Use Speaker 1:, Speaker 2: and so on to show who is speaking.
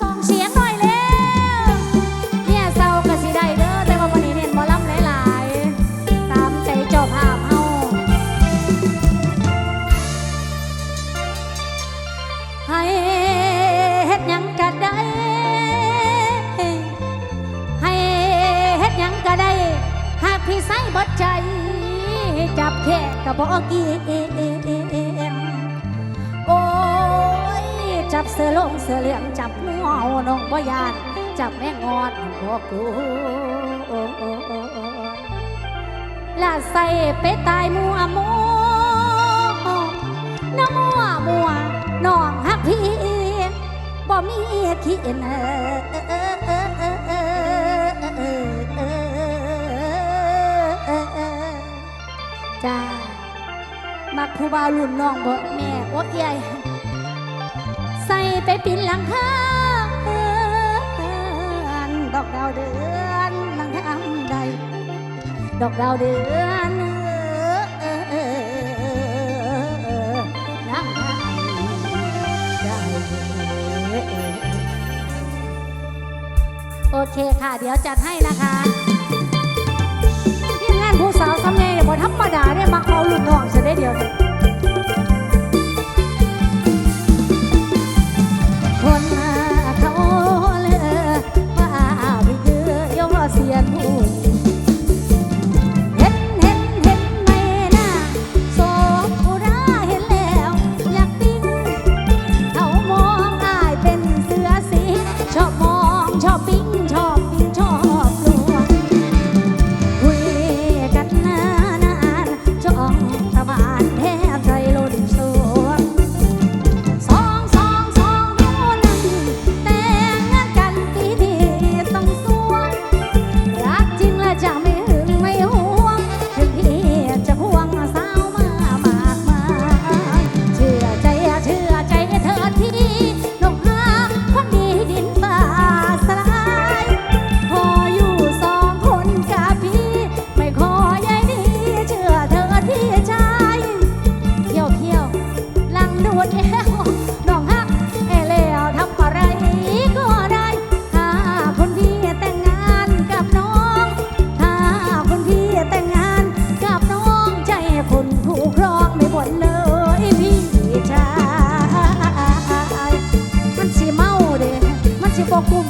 Speaker 1: ส่งเสียงหน่อยเร็วเนี่ยเศร้าก็สิได้เด้อแต่ว่าวันนี้เน้นหมอลำหลายๆตามใจเจ้าภาพเฮาให้เฮ็ดหยังก็ได้ ให้เฮ็ดหยังก็ได้ หากพี่ใส่เบดใจ จับแค่กระบอกกี บเสือลงเสือเหลืองจับงูเห่าน้องบ่ยาน จับแม่งอนบ่กลัวลาใส่ไปตายมัวมัวน้ำมัวมัวน้องฮักพี่บ่มีขี้เนจ้ามักผู้บ่าวรุ่นน้องบ่แม่โอ้ยใหญ่ ส่ไปปินหลังคาดอกดาวเดือนนังทำใด ดอกดาวเดือนนังทำได้โอเคค่ะ เดี๋ยวจัดให้นะคะทีมงานผู้สาวทำไงเนียบ่ธรรมดาเนี่ยมักเอารุ่นน้องจะได้เดียวนี้คน หลังดูดเอวน้องฮักเอแล้วทำอะไรก็ได้ถ้าคนพี่แต่งงานกับน้องถ้าคนพี่แต่งงานกับน้องใจคนผู้ครองไม่บ่นเลยพี่ชายมันสิเมาเด้มันสิบอกกุ้ม